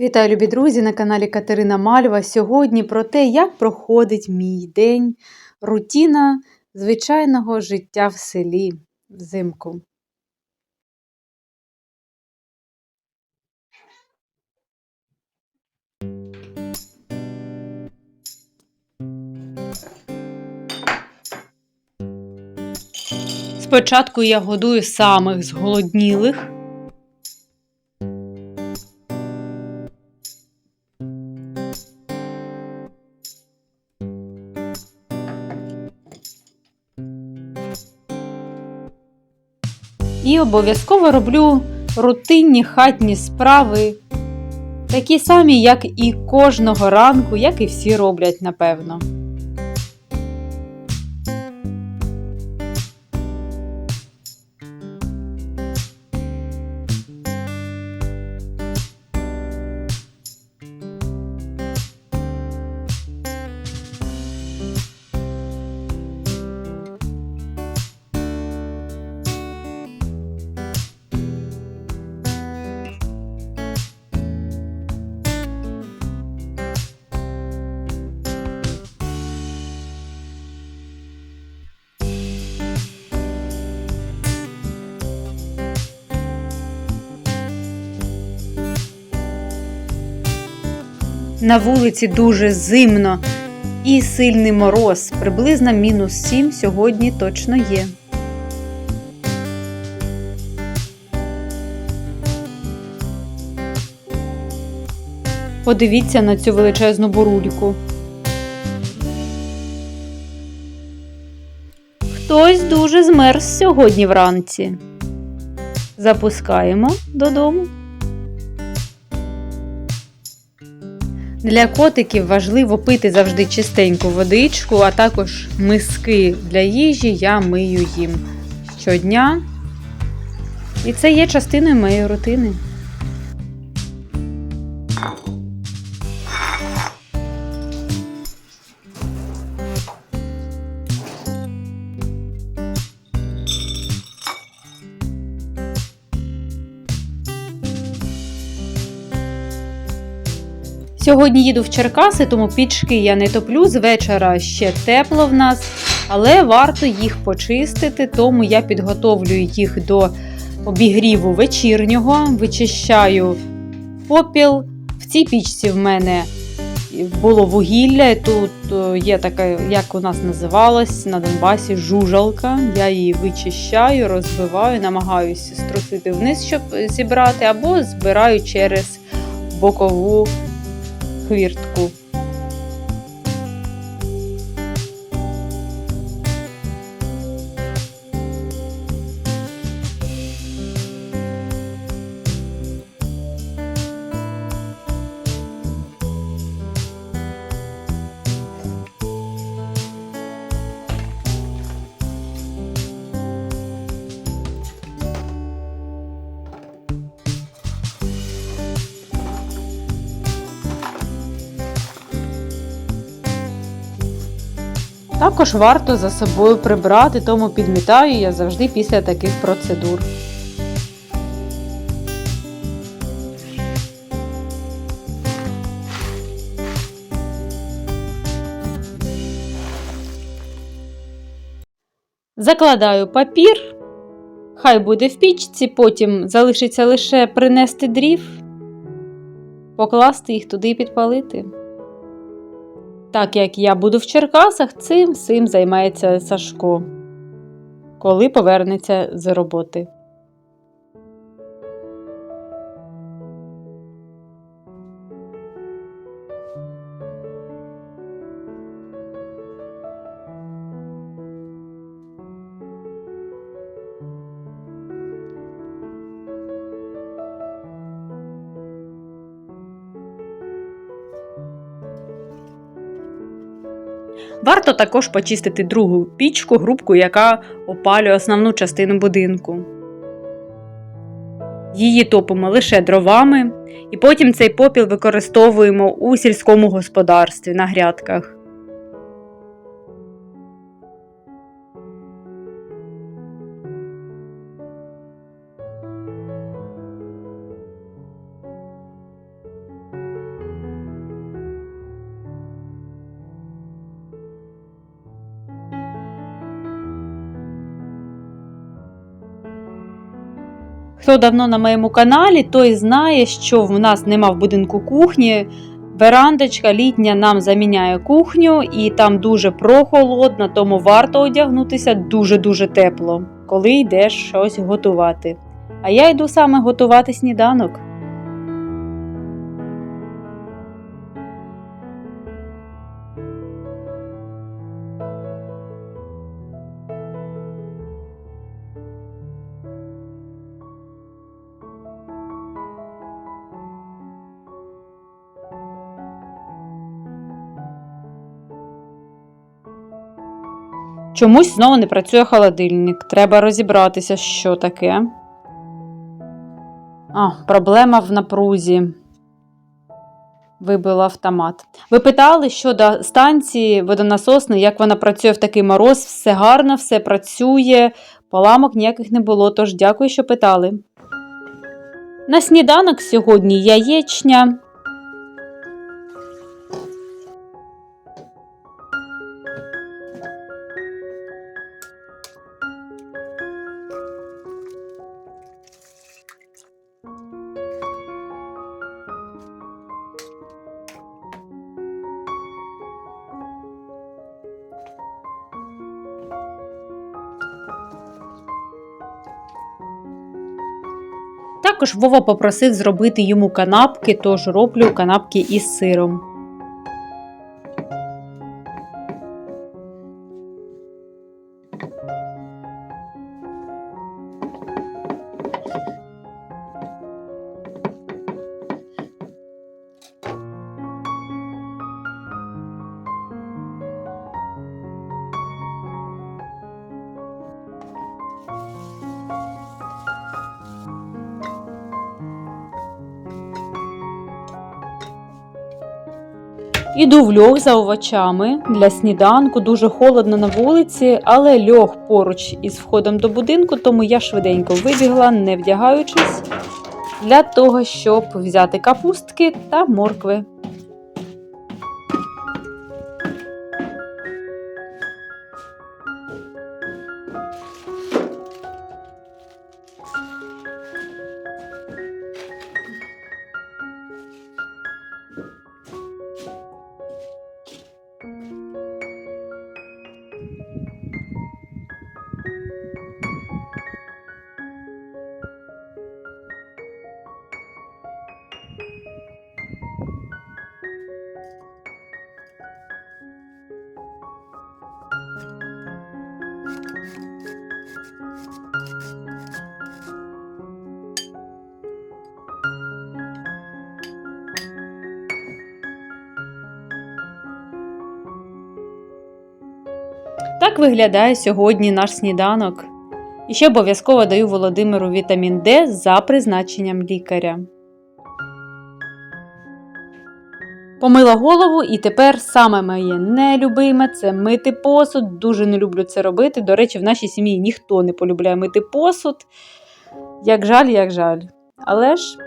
Вітаю, любі друзі, на каналі Катерина Мальва. Сьогодні про те, як проходить мій день, рутіна звичайного життя в селі взимку. Спочатку я годую самих зголоднілих. Обов'язково роблю рутинні хатні справи, такі самі, як і кожного ранку, як і всі роблять, напевно. На вулиці дуже зимно і сильний мороз, приблизно мінус 7 сьогодні точно є. Подивіться на цю величезну бурульку. Хтось дуже змерз сьогодні вранці. Запускаємо додому. Для котиків важливо пити завжди чистеньку водичку, а також миски для їжі я мию їм щодня. І це є частиною моєї рутини. Сьогодні їду в Черкаси, тому пічки я не топлю. З вечора ще тепло в нас, але варто їх почистити, тому я підготовлюю їх до обігріву вечірнього, вичищаю попіл. В цій пічці в мене було вугілля. Тут е, є така, як у нас називалось на Донбасі, жужалка. Я її вичищаю, розбиваю, намагаюся струсити вниз, щоб зібрати, або збираю через бокову хвіртку. Також варто за собою прибрати, тому підмітаю я завжди після таких процедур. Закладаю папір, хай буде в пічці, потім залишиться лише принести дрів, покласти їх туди і підпалити. Так як я буду в Черкасах, цим всім займається Сашко, коли повернеться з роботи. Варто також почистити другу пічку, грубку, яка опалює основну частину будинку. Її топимо лише дровами, і потім цей попіл використовуємо у сільському господарстві на грядках. Хто давно на моєму каналі, той знає, що в нас нема в будинку кухні. Верандочка літня нам заміняє кухню, і там дуже прохолодно, тому варто одягнутися дуже-дуже тепло, коли йдеш щось готувати. А я йду саме готувати сніданок. Чомусь знову не працює холодильник. Треба розібратися, що таке. А, проблема в напрузі. Вибила автомат. Ви питали щодо станції водонасосної, як вона працює в такий мороз. Все гарно, все працює, поламок ніяких не було, тож дякую, що питали. На сніданок сьогодні яєчня. Також Вова попросив зробити йому канапки, тож роблю канапки із сиром. Іду в льох за овочами для сніданку. Дуже холодно на вулиці, але льох поруч із входом до будинку, тому я швиденько вибігла, не вдягаючись, для того, щоб взяти капустки та моркви. Так виглядає сьогодні наш сніданок. І ще обов'язково даю Володимиру вітамін Д за призначенням лікаря. Помила голову, і тепер саме моє нелюбиме це мити посуд. Дуже не люблю це робити. До речі, в нашій сім'ї ніхто не полюбляє мити посуд. Як жаль, як жаль. Але ж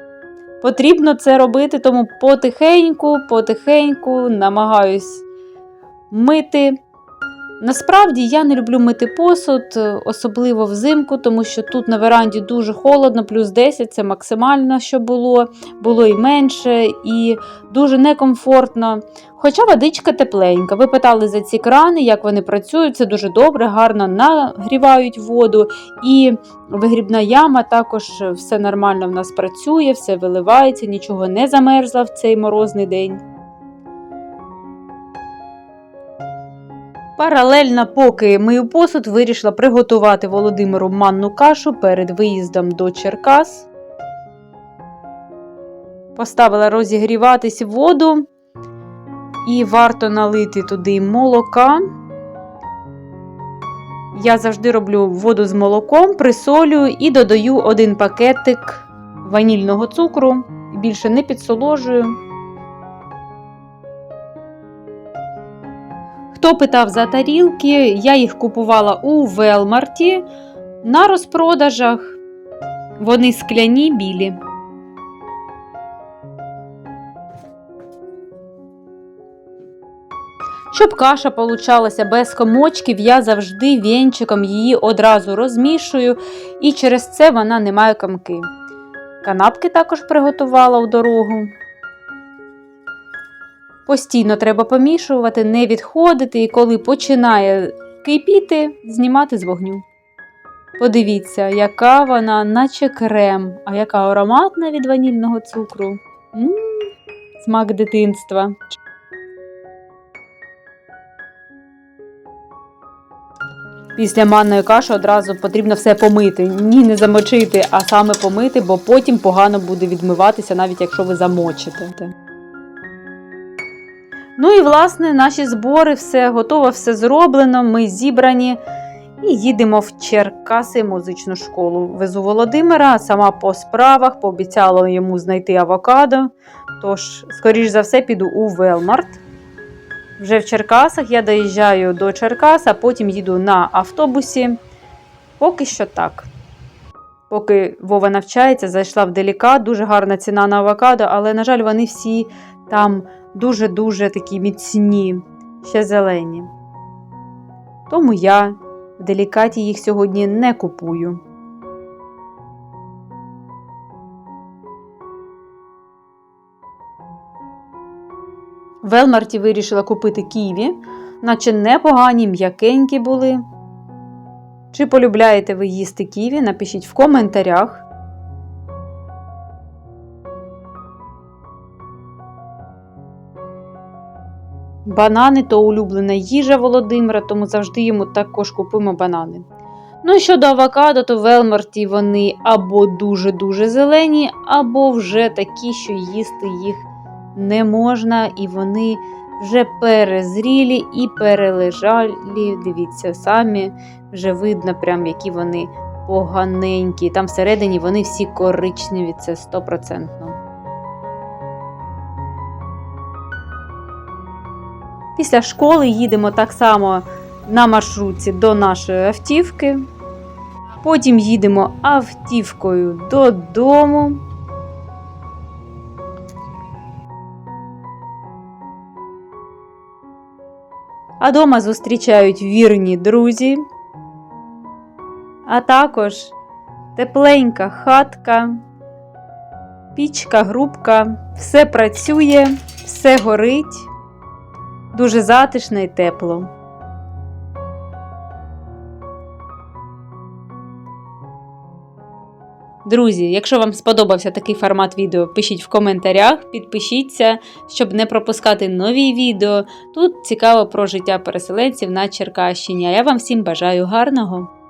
потрібно це робити, тому потихеньку, потихеньку намагаюсь мити. Насправді я не люблю мити посуд, особливо взимку, тому що тут на веранді дуже холодно, плюс 10 це максимально, що було, було і менше, і дуже некомфортно. Хоча водичка тепленька. Ви питали за ці крани, як вони працюють, це дуже добре, гарно нагрівають воду. І вигрібна яма також все нормально в нас працює, все виливається, нічого не замерзла в цей морозний день. Паралельно, поки мию посуд, вирішила приготувати Володимиру манну кашу перед виїздом до Черкас. Поставила розігріватись воду і варто налити туди молока. Я завжди роблю воду з молоком, присолюю і додаю один пакетик ванільного цукру. Більше не підсоложую. Хто питав за тарілки, я їх купувала у Велмарті на розпродажах. Вони скляні білі. Щоб каша получалася без комочків, я завжди вінчиком її одразу розмішую, і через це вона не має комки. Канапки також приготувала в дорогу. Постійно треба помішувати, не відходити, і коли починає кипіти, знімати з вогню. Подивіться, яка вона, наче крем, а яка ароматна від ванільного цукру. м смак дитинства. Після манної каші одразу потрібно все помити. Ні, не замочити, а саме помити, бо потім погано буде відмиватися, навіть якщо ви замочите. Ну і власне наші збори, все готово, все зроблено. Ми зібрані і їдемо в Черкаси музичну школу. Везу Володимира, сама по справах, пообіцяла йому знайти авокадо. Тож, скоріш за все, піду у Велмарт. Вже в Черкасах я доїжджаю до Черкас, а потім їду на автобусі. Поки що так. Поки Вова навчається, зайшла в деліка, дуже гарна ціна на авокадо, але, на жаль, вони всі там дуже-дуже такі міцні, ще зелені. Тому я в делікаті їх сьогодні не купую. Велмарті вирішила купити ківі, наче непогані, м'якенькі були. Чи полюбляєте ви їсти ківі? Напишіть в коментарях. Банани то улюблена їжа Володимира, тому завжди йому також купуємо банани. Ну і щодо авокадо, то в Велмарті вони або дуже-дуже зелені, або вже такі, що їсти їх не можна, і вони вже перезрілі і перележалі. Дивіться, самі вже видно, прям, які вони поганенькі. Там всередині вони всі коричневі, це стопроцентно. Після школи їдемо так само на маршрутці до нашої автівки. Потім їдемо автівкою додому. А дома зустрічають вірні друзі, а також тепленька хатка, пічка, грубка, все працює, все горить, дуже затишно і тепло. Друзі, якщо вам сподобався такий формат відео, пишіть в коментарях, підпишіться, щоб не пропускати нові відео. Тут цікаво про життя переселенців на Черкащині. А я вам всім бажаю гарного!